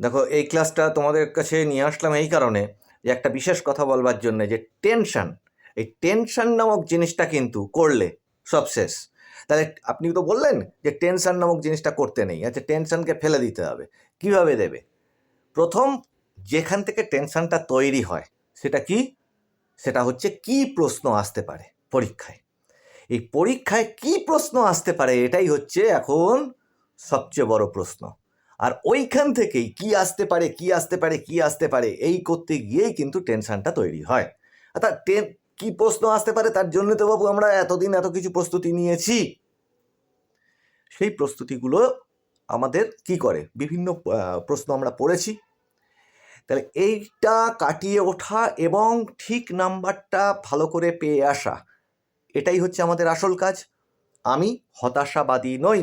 দেখো, এই ক্লাসটা তোমাদের কাছে নিয়ে আসলাম এই কারণে যে একটা বিশেষ কথা বলবার জন্য যে টেনশন এই টেনশন নামক জিনিসটা কিন্তু করলে সব শেষ। তাহলে আপনি তো বললেন যে টেনশন নামক জিনিসটা করতে নেই আচ্ছা টেনশনকে ফেলে দিতে হবে, কীভাবে দেবে? প্রথম যেখান থেকে টেনশনটা তৈরি হয়, সেটা কি? সেটা হচ্ছে কি প্রশ্ন আসতে পারে পরীক্ষায়। এই পরীক্ষায় কি প্রশ্ন আসতে পারে, এটাই হচ্ছে এখন সবচেয়ে বড় প্রশ্ন। আর ওইখান থেকেই কি আসতে পারে, কি আসতে পারে, কি আসতে পারে, এই করতে গিয়েই কিন্তু টেনশনটা তৈরি হয়। অর্থাৎ টেন কি প্রশ্ন আসতে পারে তার জন্য তো বাবু আমরা এতদিন এত কিছু প্রস্তুতি নিয়েছি। সেই প্রস্তুতিগুলো আমাদের কি করে? বিভিন্ন প্রশ্ন আমরা পড়েছি। তাহলে এইটা কাটিয়ে ওঠা এবং ঠিক নাম্বারটা ভালো করে পেয়ে আসা, এটাই হচ্ছে আমাদের আসল কাজ। আমি হতাশাবাদী নই।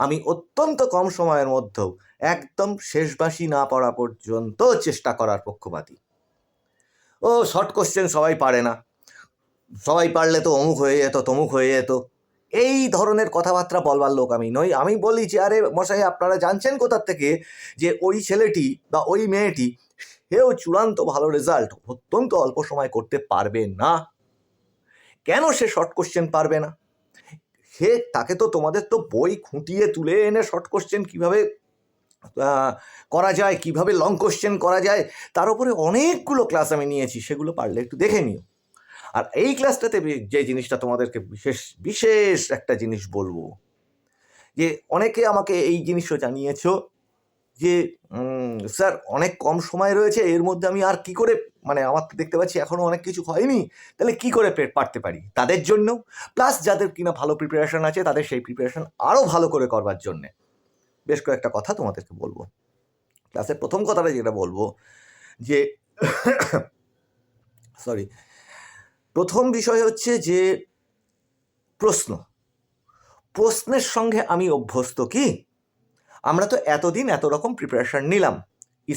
আমি অত্যন্ত কম সময়ের মধ্যেও একদম শেষবাসী না পড়া পর্যন্ত চেষ্টা করার পক্ষপাতী। ও শর্ট কোশ্চেন সবাই পারে না। সবাই পারলে তো অমুক হয়ে যেত, তমুক হয়ে যেত। এই ধরনের কথাবার্তা বলবার লোক আমি নই। আমি বলি যে, আরে মশাই, আপনারা জানছেন কোথার থেকে যে ওই ছেলেটি বা ওই মেয়েটি সেও চূড়ান্ত ভালো রেজাল্ট অত্যন্ত অল্প সময় করতে পারবে না? কেন সে শর্ট কোশ্চেন পারবে না? সে তাকে তো তোমাদের তো বই খুঁটিয়ে তুলে এনে শর্ট কোশ্চেন কীভাবে করা যায়, কীভাবে লং কোশ্চেন করা যায়, তার উপরে অনেকগুলো ক্লাস আমি নিয়েছি, সেগুলো পারলে একটু দেখে নিও। আর এই ক্লাসটাতে যে জিনিসটা তোমাদেরকে বিশেষ বিশেষ একটা জিনিস বলব, যে অনেকে আমাকে এই জিনিসও জানিয়েছো যে স্যার, অনেক কম সময় রয়েছে, এর মধ্যে আমি আর কি করে মানে আমার দেখতে পাচ্ছি এখনও অনেক কিছু হয়নি, তাহলে কি করে পারতে পারি? তাদের জন্য প্লাস যাদের কিনা ভালো প্রিপারেশন আছে, তাদের সেই প্রিপারেশন আরও ভালো করে করবার জন্যে। বেশ কয়েকটা কথা তোমাদেরকে বলব। ক্লাসের প্রথম কথাটা যেটা বলব, যে সরি প্রথম বিষয় হচ্ছে যে, প্রশ্ন। প্রশ্নের সঙ্গে আমি অভ্যস্ত কি? আমরা তো এতদিন এত রকম প্রিপারেশন নিলাম।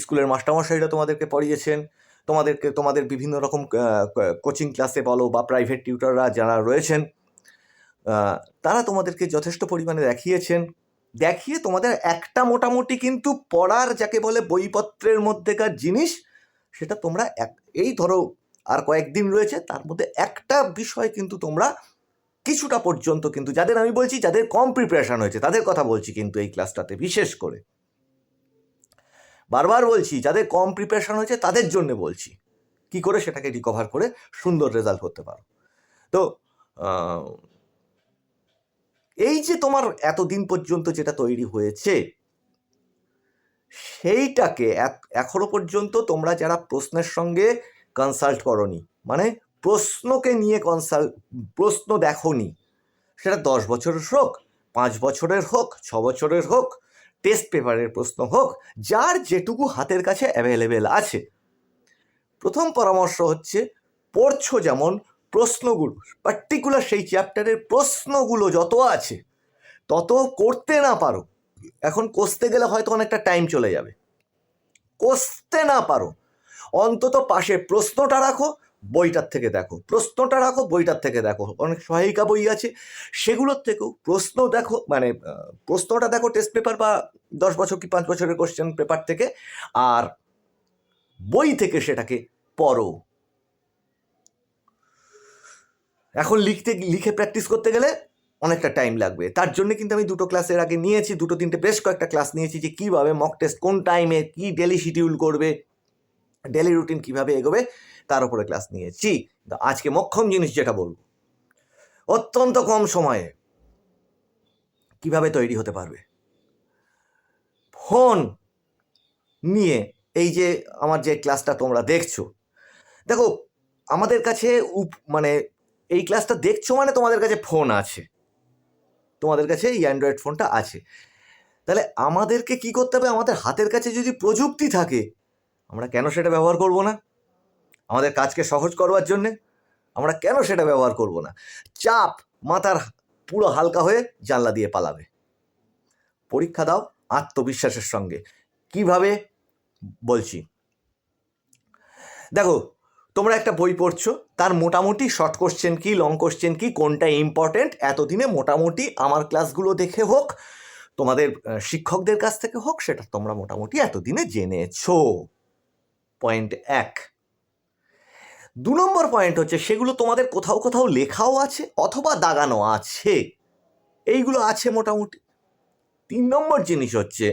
স্কুলের মাস্টারমশাইরা তোমাদেরকে পড়িয়েছেন, তোমাদেরকে, তোমাদের বিভিন্ন রকম কোচিং ক্লাসে বলো বা প্রাইভেট টিউটাররা যারা রয়েছেন তারা তোমাদেরকে যথেষ্ট পরিমাণে দেখিয়েছেন। দেখিয়ে তোমাদের একটা মোটামুটি কিন্তু পড়ার যাকে বলে বইপত্রের মধ্যেকার জিনিস, সেটা তোমরা এক, এই ধরো আর কয়েকদিন রয়েছে, তার মধ্যে একটা বিষয় কিন্তু তোমরা কিছুটা পর্যন্ত কিন্তু যাদের আমি বলছি, যাদের কম প্রিপারেশন হয়েছে, তাদের কথা বলছি কিন্তু এই ক্লাসটাতে বিশেষ করে। বারবার বলছি, যাদের কম প্রিপারেশন হয়েছে, তাদের জন্য বলছি। কি করে সেটাকে রিকভার করে সুন্দর রেজাল্ট করতে পারো। তো এই যে তোমার এতদিন পর্যন্ত যেটা তৈরি হয়েছে, সেইটাকে এখনও পর্যন্ত তোমরা যারা প্রশ্নের সঙ্গে কনসাল্ট করনি মানে প্রশ্নকে নিয়ে কনসাল প্রশ্ন দেখোনি। সেটা দশ বছরের হোক, পাঁচ বছরের হোক, ছ বছরের হোক টেস্ট পেপারের প্রশ্ন হোক, যার যেটুকু হাতের কাছে অ্যাভেলেবেল আছে। প্রথম পরামর্শ হচ্ছে, পড়ছো যেমন প্রশ্নগুলো পার্টিকুলার সেই চ্যাপ্টারের প্রশ্নগুলো যত আছে, তত করতে না পারো। এখন কষতে গেলে হয়তো অনেকটা টাইম চলে যাবে। কষতে না পারো। অন্তত পাশে প্রশ্নটা রাখো বইটার থেকে দেখো। প্রশ্নটা রাখো, বইটার থেকে দেখো। অনেক সহায়িকা বই আছে। সেগুলোর থেকেও প্রশ্ন দেখো মানে প্রশ্নটা দেখো টেস্ট পেপার বা দশ বছর কি পাঁচ বছরের কোশ্চেন পেপার থেকে, আর বই থেকে সেটাকে পড়ো। এখন লিখতে, লিখে প্র্যাকটিস করতে গেলে অনেকটা টাইম লাগবে। তার জন্য কিন্তু আমি দুটো ক্লাসের আগে নিয়েছি, দুটো তিনটে বেশ কয়েকটা ক্লাস নিয়েছি যে কীভাবে মক টেস্ট কোন টাইমে কী ডেলি শিডিউল করবে ডেলি রুটিন কীভাবে এগোবে তার উপরে ক্লাস নিয়েছি। আজকে মক্ষম জিনিস যেটা বলব, অত্যন্ত কম সময়ে কীভাবে তৈরি হতে পারবে? ফোন নিয়ে এই যে আমার যে ক্লাসটা তোমরা দেখছ, দেখো আমাদের কাছে মানে এই ক্লাসটা দেখছ মানে তোমাদের কাছে ফোন আছে। তোমাদের কাছে এই অ্যান্ড্রয়েড ফোনটা আছে। তাহলে আমাদেরকে কি করতে হবে? আমাদের হাতের কাছে যদি প্রযুক্তি থাকে, আমরা কেন সেটা ব্যবহার করব না? আমাদের কাজকে সহজ করবার জন্যে আমরা কেন সেটা ব্যবহার করব না? চাপ মাথার পুরো হালকা হয়ে জানলা দিয়ে পালাবে। পরীক্ষা দাও আত্মবিশ্বাসের সঙ্গে। কীভাবে? বলছি। দেখো, তোমরা একটা বই পড়ছো, তার মোটামুটি শর্ট কোশ্চেন কি লং কোশ্চেন কি, কোনটা ইম্পর্টেন্ট এতদিনে মোটামুটি আমার ক্লাসগুলো দেখে হোক, তোমাদের শিক্ষকদের কাছ থেকে হোক, সেটা তোমরা মোটামুটি এতদিনে জেনেছো। পয়েন্ট এক। দু নম্বর পয়েন্ট হচ্ছে সেগুলো তোমাদের কোথাও কোথাও লেখাও আছে অথবা দাগানো আছে। এইগুলো আছে মোটামুটি। তিন নম্বর জিনিস হচ্ছে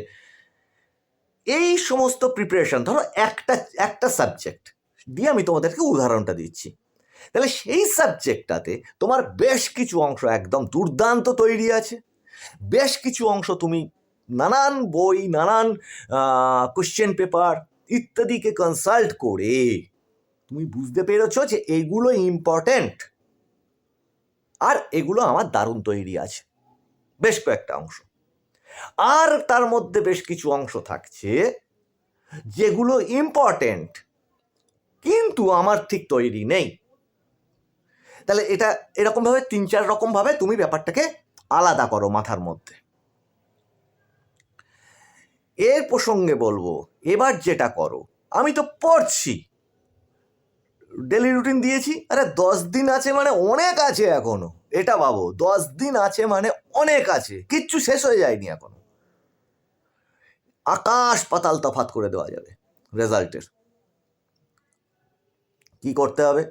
এই সমস্ত প্রিপারেশন ধরো একটা একটা সাবজেক্ট দিয়ে আমি তোমাদেরকে উদাহরণটা দিচ্ছি। তাহলে সেই সাবজেক্টটাতে তোমার বেশ কিছু অংশ একদম দুর্দান্ত তৈরি আছে। বেশ কিছু অংশ তুমি নানান বই, নানান কোশ্চেন পেপার ইত্যাদিকে কনসাল্ট করে তুমি বুঝতে পেরেছ যে এগুলো ইম্পর্ট্যান্ট আর এগুলো আমার দারুণ তৈরি আছে। বেশ কয়েকটা অংশ। আর তার মধ্যে বেশ কিছু অংশ থাকছে যেগুলো ইম্পর্ট্যান্ট কিন্তু আমার ঠিক তৈরি নেই। তাহলে এটা এরকমভাবে, তিন চার রকমভাবে তুমি ব্যাপারটাকে আলাদা করো মাথার মধ্যে। এর প্রসঙ্গে বলব, এবার যেটা করো, আমি তো পড়ছি। ডেলি রুটিন দিয়েছি। আরে, দশ দিন আছে মানে অনেক আছে এখনও। এটা ভাবো, দশ দিন আছে মানে অনেক আছে। কিচ্ছু শেষ হয়ে যায়নি এখনও। আকাশ পাতাল তফাত করে দেওয়া যাবে রেজাল্টের কি করতে হবে?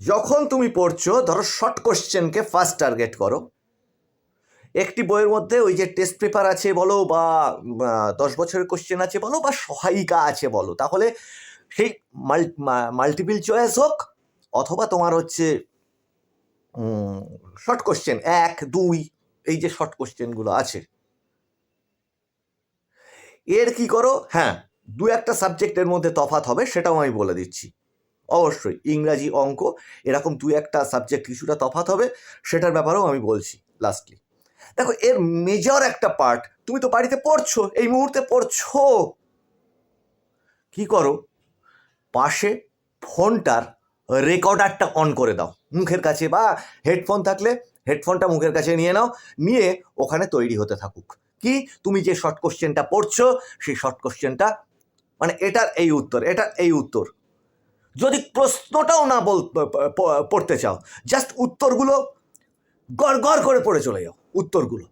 যখন তুমি পড়ছো, ধরো শর্ট কোশ্চেনকে ফার্স্ট টার্গেট করো। একটি বইয়ের মধ্যে ওই যে টেস্ট পেপার আছে বলো বা দশ বছরের কোশ্চেন আছে বলো বা সহায়িকা আছে বলো। তাহলে সেই মাল্টিপল চয়েস হোক, অথবা তোমার হচ্ছে শর্ট কোশ্চেন এক, দুই, এই যে শর্ট কোশ্চেনগুলো আছে। এর কি করো? হ্যাঁ দু একটা সাবজেক্টের মধ্যে তফাৎ হবে, সেটাও আমি বলে দিচ্ছি। অবশ্যই, ইংরাজি অঙ্ক, এরকম দু একটা সাবজেক্ট কিছুটা তফাৎ হবে, সেটার ব্যাপারেও আমি বলছি লাস্টলি দেখো, এর মেজর একটা পার্ট তুমি তো বাড়িতে পড়ছো, এই মুহূর্তে পড়ছো। কি করো? পাশে ফোনটার রেকর্ডারটা অন করে দাও। মুখের কাছে বা হেডফোন থাকলে হেডফোনটা মুখের কাছে নিয়ে নাও, নিয়ে ওখানে তৈরি হতে থাকুক। কি? তুমি যে শর্ট কোশ্চেনটা পড়ছো, সেই শর্ট কোশ্চেনটা মানে এটার এই উত্তর, এটার এই উত্তর। যদি প্রশ্নটাও না বল পড়তে চাও জাস্ট উত্তরগুলো গড় গড় করে পড়ে চলে যাও, উত্তরগুলো।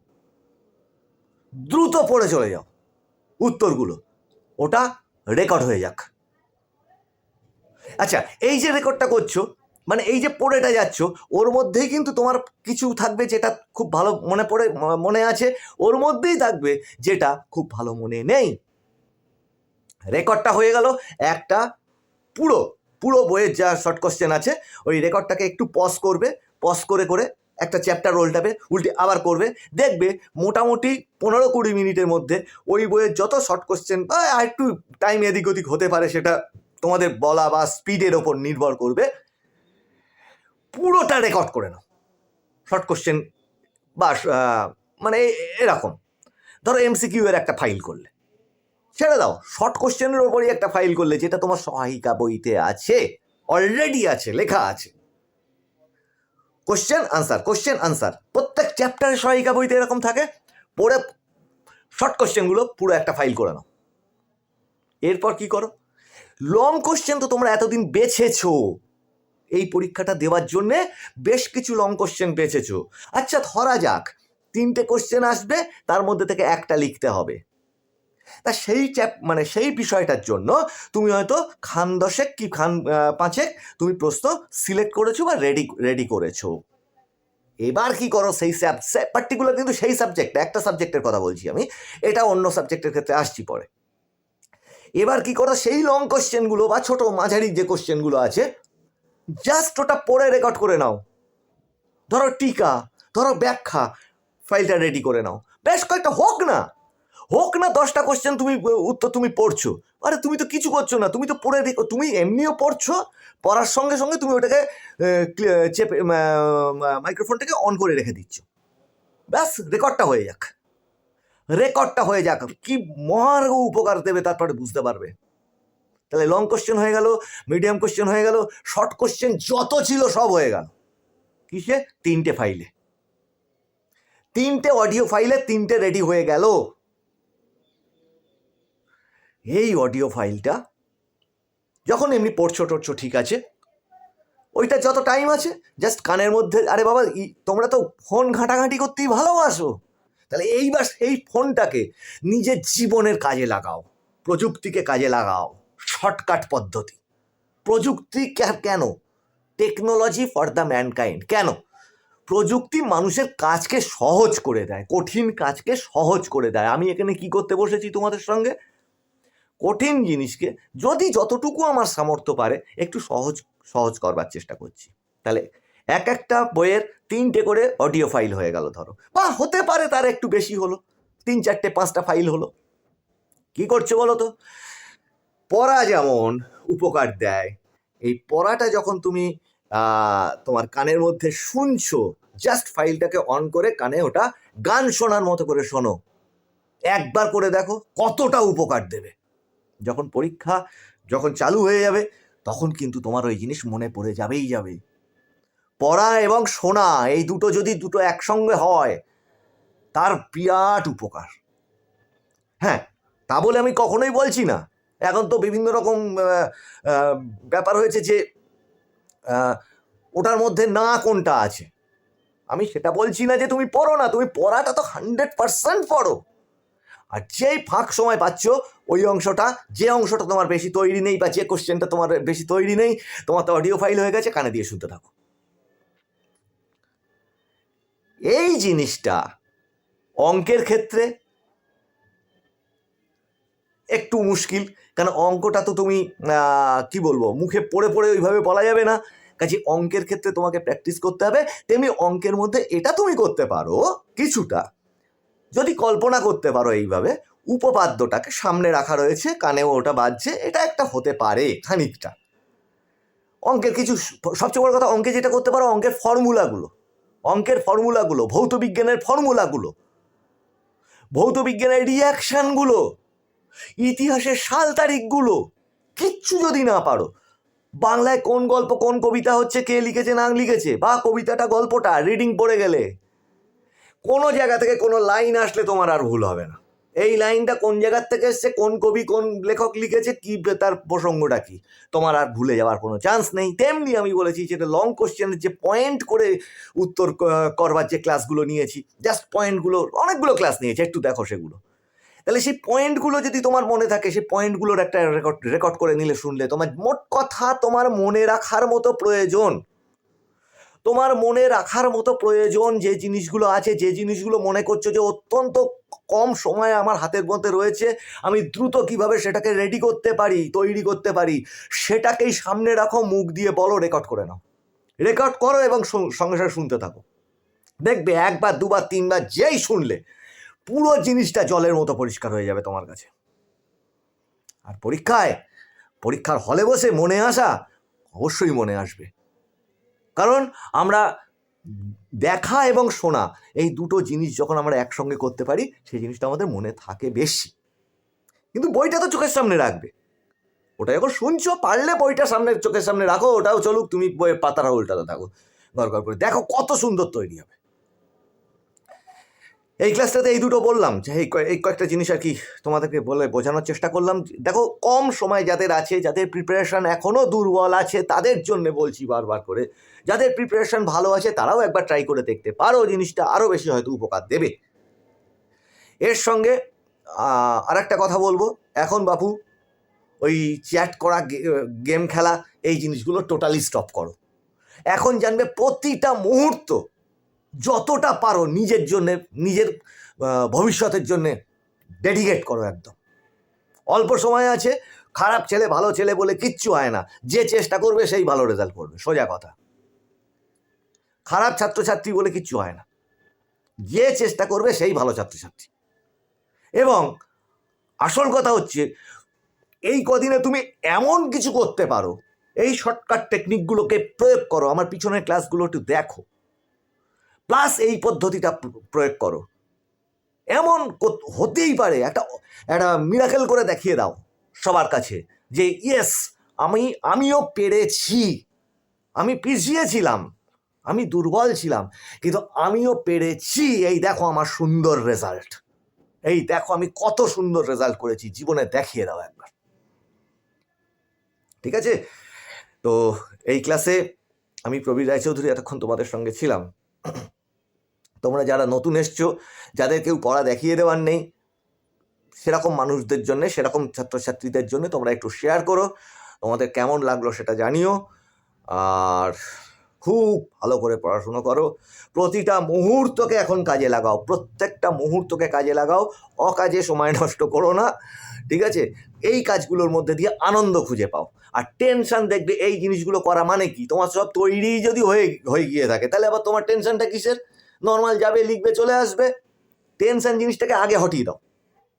দ্রুত পড়ে চলে যাও, উত্তরগুলো। ওটা রেকর্ড হয়ে যাক। আচ্ছা এই যে রেকর্ডটা করছ মানে এই যে পড়েটা যাচ্ছ, ওর মধ্যেই কিন্তু তোমার কিছু থাকবে যেটা খুব ভালো মনে পড়ে মনে আছে, ওর মধ্যেই থাকবে যেটা খুব ভালো মনে নেই। রেকর্ডটা হয়ে গেল একটা পুরো পুরো বইয়ের যা শর্ট কোশ্চেন আছে, ওই রেকর্ডটাকে একটু পজ করবে পজ করে করে একটা চ্যাপ্টার উল্টাবে উল্টে আবার করবে। দেখবে মোটামুটি পনেরো কুড়ি মিনিটের মধ্যে ওই বইয়ের যত শর্ট কোশ্চেন বা একটু টাইম এদিক ওদিক হতে পারে সেটা তোমাদের বলা বা স্পিডের ওপর নির্ভর করবে। পুরোটা রেকর্ড করে নাও। শর্ট কোশ্চেন বা মানে এরকম। ধরো এমসিকিউ এর একটা ফাইল করলে। ছেড়ে দাও। শর্ট কোশ্চেনের ওপরই একটা ফাইল করলে, যেটা তোমার সহায়িকা বইতে আছে অলরেডি আছে, লেখা আছে। কোশ্চেন আনসার কোশ্চেন আনসার প্রত্যেক চ্যাপ্টারের সহায়িকা বইতে এরকম থাকে। পড়ে শর্ট কোশ্চেনগুলো পুরো একটা ফাইল করে নাও। এরপর কি করো? লং কোশ্চেন তো তোমরা এতদিন বেছেছো। এই পরীক্ষাটা দেওয়ার জন্যে বেশ কিছু লং কোশ্চেন বেছেছো। আচ্ছা ধরা যাক, তিনটে কোশ্চেন আসবে, তার মধ্যে থেকে একটা লিখতে হবে। তা সেই চ্যাপ মানে সেই বিষয়টার জন্য তুমি হয়তো খান দশেক কি খান পাঁচেক তুমি প্রশ্ন সিলেক্ট করেছ বা রেডি রেডি করেছ। এবার কি করো সেই পার্টিকুলার কিন্তু সেই সাবজেক্ট একটা সাবজেক্টের কথা বলছি আমি। এটা অন্য সাবজেক্টের ক্ষেত্রে আসছি পরে। এবার কি করো, সেই লং কোশ্চেনগুলো বা ছোট মাঝারি যে কোশ্চেনগুলো আছে জাস্ট ওটা পড়ে রেকর্ড করে নাও। ধরো টিকা, ধরো ব্যাখ্যা ফাইলটা রেডি করে নাও। বেশ কয়েকটা হোক না। হোক না, দশটা কোশ্চেন তুমি, উত্তর তুমি পড়ছো। আরে, তুমি তো কিছু করছ না, তুমি তো পড়ে তুমি এমনিও পড়ছো, পড়ার সঙ্গে সঙ্গে তুমি ওটাকে চেপে মাইক্রোফোনটাকে অন করে রেখে দিচ্ছ। ব্যাস রেকর্ডটা হয়ে যাক। রেকর্ডটা হয়ে যাক। কি মহার্ঘ উপকার দেবে তারপরে বুঝতে পারবে। তাহলে লং কোশ্চেন হয়ে গেল মিডিয়াম কোশ্চেন হয়ে গেল শর্ট কোশ্চেন যত ছিল সব হয়ে গেল। কিসে? তিনটে ফাইলে তিনটে অডিও ফাইলে তিনটে রেডি হয়ে গেল। এই অডিও ফাইলটা যখন এমনি পড়ছো টড়ছো ঠিক আছে, ওইটা যত টাইম আছে জাস্ট কানের মধ্যে, আরে বাবা তোমরা তো ফোন ঘাঁটাঘাঁটি করতেই ভালোবাসো। তাহলে এইবার সেই ফোনটাকে নিজের জীবনের কাজে লাগাও, প্রযুক্তিকে কাজে লাগাও শর্টকাট পদ্ধতি। প্রযুক্তি কেন? টেকনোলজি ফর দ্য ম্যানকাইন্ড কেন? প্রযুক্তি মানুষের কাজকে সহজ করে দেয়, কঠিন কাজকে সহজ করে দেয়। আমি এখানে কি করতে বসেছি তোমাদের সঙ্গে? কঠিন জিনিসকে যদি যতটুকু আমার সামর্থ্য পারে, একটু সহজ সহজ করবার চেষ্টা করছি। তাহলে এক একটা বইয়ের তিনটে করে অডিও ফাইল হয়ে গেল, ধরো। বা হতে পারে তার একটু বেশি হলো, তিন চারটে, পাঁচটা ফাইল হলো। কি করছে বলো তো? পড়া যেমন উপকার দেয়। এই পড়াটা যখন তুমি তোমার কানের মধ্যে শুনছো জাস্ট ফাইলটাকে অন করে কানে ওটা গান শোনার মতো করে শোনো। একবার করে দেখো কতটা উপকার দেবে। যখন পরীক্ষা যখন চালু হয়ে যাবে, তখন কিন্তু তোমার ওই জিনিস মনে পড়ে যাবেই যাবে। পড়া এবং শোনা, এই দুটো যদি দুটো একসঙ্গে হয়, তার বিরাট উপকার। হ্যাঁ তা বলে আমি কখনোই বলছি না। এখন তো বিভিন্ন রকম ব্যাপার হয়েছে যে ওটার মধ্যে না কোনটা আছে। আমি সেটা বলছি না যে তুমি পড়ো না, তুমি পড়াটা তো হান্ড্রেড পার্সেন্ট পড়ো। আর যেই ফাঁক সময় পাচ্ছ, ওই অংশটা, যে অংশটা তোমার বেশি তৈরি নেই বা যে কোশ্চেনটা তোমার বেশি তৈরি নেই, তোমার তো অডিও ফাইল হয়ে গেছে, কানে দিয়ে শুনতে থাকো। এই জিনিসটা অঙ্কের ক্ষেত্রে একটু মুশকিল। কারণ অঙ্কটা তো তুমি কি বলব, মুখে পড়ে পড়ে ওইভাবে বলা যাবে না। কাজে অঙ্কের ক্ষেত্রে তোমাকে প্র্যাকটিস করতে হবে। তেমনি অঙ্কের মধ্যে এটা তুমি করতে পারো কিছুটা। যদি কল্পনা করতে পারো এইভাবে, উপপাদ্যটাকে সামনে রাখা রয়েছে, কানেও ওটা বাজছে, এটা একটা হতে পারে খানিকটা। অঙ্কের কিছু সবচেয়ে বড় কথা, অঙ্কে যেটা করতে পারো, অঙ্কের ফর্মুলাগুলো অঙ্কের ফর্মুলাগুলো, ভৌত বিজ্ঞানের ফর্মুলাগুলো, ভৌত বিজ্ঞানের রিয়াকশানগুলো ইতিহাসের সাল তারিখগুলো, কিচ্ছু যদি না পারো, বাংলায় কোন গল্প, কোন কবিতা হচ্ছে, কে লিখেছে না লিখেছে, বা কবিতাটা, গল্পটা রিডিং পড়ে গেলে, কোনো জায়গা থেকে কোনো লাইন আসলে তোমার আর ভুল হবে না। এই লাইনটা কোন জায়গার থেকে এসছে? কোন কবি, কোন লেখক লিখেছে? কি তার প্রসঙ্গটা কি? তোমার আর ভুলে যাওয়ার কোনো চান্স নেই। তেমনি আমি বলেছি যেটা লং কোশ্চেনের যে পয়েন্ট করে উত্তর করবার যে ক্লাসগুলো নিয়েছি জাস্ট পয়েন্টগুলো অনেকগুলো ক্লাস নিয়েছি, একটু দেখো সেগুলো। তাহলে সেই পয়েন্টগুলো যদি তোমার মনে থাকে, সেই পয়েন্টগুলোর একটা রেকর্ড রেকর্ড করে নিলে শুনলে তোমার মোট কথা তোমার মনে রাখার মতো প্রয়োজন। তোমার মনে রাখার মতো প্রয়োজন যে জিনিসগুলো আছে, যে জিনিসগুলো মনে করছ যে অত্যন্ত কম সময় আমার হাতের মধ্যে রয়েছে, আমি দ্রুত কীভাবে সেটাকে রেডি করতে পারি, তৈরি করতে পারি, সেটাকেই সামনে রাখো, মুখ দিয়ে বলো রেকর্ড করে নাও। রেকর্ড করো এবং সঙ্গে সঙ্গে শুনতে থাকো। দেখবে একবার, দুবার, তিনবার, যেই শুনলে, পুরো জিনিসটা জলের মতো পরিষ্কার হয়ে যাবে তোমার কাছে। আর পরীক্ষায়, পরীক্ষার হলে বসে মনে আসা, অবশ্যই মনে আসবে। কারণ আমরা দেখা এবং শোনা এই দুটো জিনিস যখন আমরা একসঙ্গে করতে পারি, সেই জিনিসটা আমাদের মনে থাকে বেশি। কিন্তু বইটা তো চোখের সামনে রাখবে। ওটা যখন শুনছো, পারলে বইটা সামনে, চোখের সামনে রাখো, ওটাও চলুক, তুমি বইয়ের পাতাটা উল্টাতে থাকো। গড় করে। দেখো কত সুন্দর তৈরি হবে। এই ক্লাসটাতে এই দুটো বললাম। যে এই এই কয়েকটা জিনিস আর কি তোমাদেরকে বলে বোঝানোর চেষ্টা করলাম। দেখো, কম সময় যাদের আছে, যাদের প্রিপারেশান এখনও দুর্বল আছে, তাদের জন্য বলছি বারবার করে, যাদের প্রিপারেশন ভালো আছে, তারাও একবার ট্রাই করে দেখতে পারো, জিনিসটা আরও বেশি হয়তো উপকার দেবে। এর সঙ্গে আর একটা কথা বলব। এখন বাপু, ওই চ্যাট করা গেম খেলা, এই জিনিসগুলো টোটালি স্টপ করো। এখন জানবে প্রতিটা মুহূর্ত যতটা পারো নিজের জন্যে, নিজের ভবিষ্যতের জন্যে ডেডিকেট করো একদম। অল্প সময় আছে, খারাপ ছেলে, ভালো ছেলে বলে কিচ্ছু হয় না। যে চেষ্টা করবে সেই ভালো রেজাল্ট করবে, সোজা কথা। খারাপ ছাত্রছাত্রী বলে কিচ্ছু হয় না। যে চেষ্টা করবে সেই ভালো ছাত্রছাত্রী। এবং আসল কথা হচ্ছে, এই কদিনে তুমি এমন কিছু করতে পারো, এই শর্টকাট টেকনিকগুলোকে প্রয়োগ করো, আমার পিছনের ক্লাসগুলো একটু দেখো। প্লাস এই পদ্ধতিটা প্রয়োগ করো। এমন হতেই পারে, একটা একটা মিরাকেল করে দেখিয়ে দাও সবার কাছে যে ইয়েস আমি, আমিও পেরেছি। আমি পিছিয়ে ছিলাম, আমি দুর্বল ছিলাম, কিন্তু আমিও পেরেছি। এই দেখো আমার সুন্দর রেজাল্ট এই দেখো আমি কত সুন্দর রেজাল্ট করেছি, জীবনে দেখিয়ে দাও একবার। ঠিক আছে? তো এই ক্লাসে আমি প্রবীর রায়চৌধুরী এতক্ষণ তোমাদের সঙ্গে ছিলাম। তোমরা যারা নতুন এসছো, যাদের কেউ পড়া দেখিয়ে দেওয়ার নেই, সেরকম মানুষদের জন্য, সেরকম ছাত্রছাত্রীদের জন্য তোমরা একটু শেয়ার করো। তোমাদের কেমন লাগল সেটা জানিও। আর খুব ভালো করে পড়াশুনো করো। প্রতিটা মুহূর্তকে এখন কাজে লাগাও। প্রত্যেকটা মুহূর্তকে কাজে লাগাও। অকাজে সময় নষ্ট করো না। ঠিক আছে? এই কাজগুলোর মধ্যে দিয়ে আনন্দ খুঁজে পাও। আর টেনশন দেখবে এই জিনিসগুলো করা মানে কি? তোমার সব তৈরি যদি হয়ে হয়ে গিয়ে থাকে, তাহলে আবার তোমার টেনশনটা কিসের? নর্মাল যাবে লিখবে, চলে আসবে। টেনশন জিনিসটাকে আগে হটিয়ে দাও।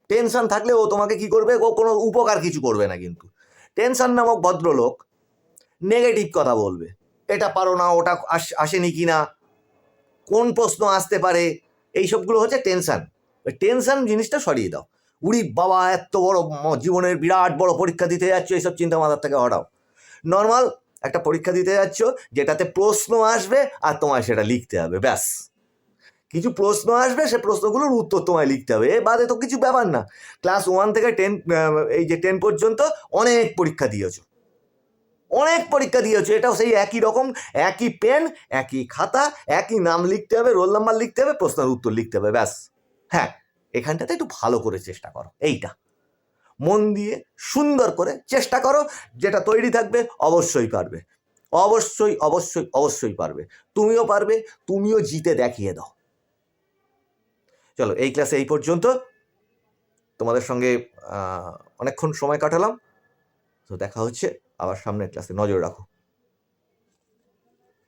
টেনশন থাকলে ও তোমাকে কি করবে? ও কোনো উপকার কিছু করবে না কিন্তু। টেনশন নামক ভদ্রলোক নেগেটিভ কথা বলবে। এটা পারো না, ওটা আস- আসেনি কি না কোন প্রশ্ন আসতে পারে? এই সবগুলো হচ্ছে টেনশন টেনশন জিনিসটা সরিয়ে দাও। উড়ি বাবা, এত বড় জীবনের বিরাট বড় পরীক্ষা দিতে যাচ্ছ, এইসব চিন্তা মাথার থেকে হটাও। নর্মাল একটা পরীক্ষা দিতে যাচ্ছ, যেটাতে প্রশ্ন আসবে আর তোমায় সেটা লিখতে হবে, ব্যাস। কিছু প্রশ্ন আসবে, সে প্রশ্নগুলোর উত্তর তোমায় লিখতে হবে। এ বাদে তো কিছু ব্যাপার না। ক্লাস ওয়ান থেকে টেন এই যে টেন পর্যন্ত অনেক পরীক্ষা দিয়েছ। অনেক পরীক্ষা দিয়েছ, এটাও সেই একই রকম, একই পেন একই খাতা, একই নাম লিখতে হবে রোল নাম্বার লিখতে হবে, প্রশ্নের উত্তর লিখতে হবে, ব্যাস। হ্যাঁ এখানটাতে একটু ভালো করে চেষ্টা করো। এইটা। মন দিয়ে সুন্দর করে চেষ্টা করো, যেটা তৈরি থাকবে অবশ্যই পারবে। অবশ্যই অবশ্যই অবশ্যই পারবে। তুমিও পারবে, তুমিও জিতে দেখিয়ে দাও। চলো, এই ক্লাসে এই পর্যন্ত। তোমাদের সঙ্গে অনেকক্ষণ সময় কাটালাম। তো দেখা হচ্ছে। আবার সামনের ক্লাসে নজর রাখো।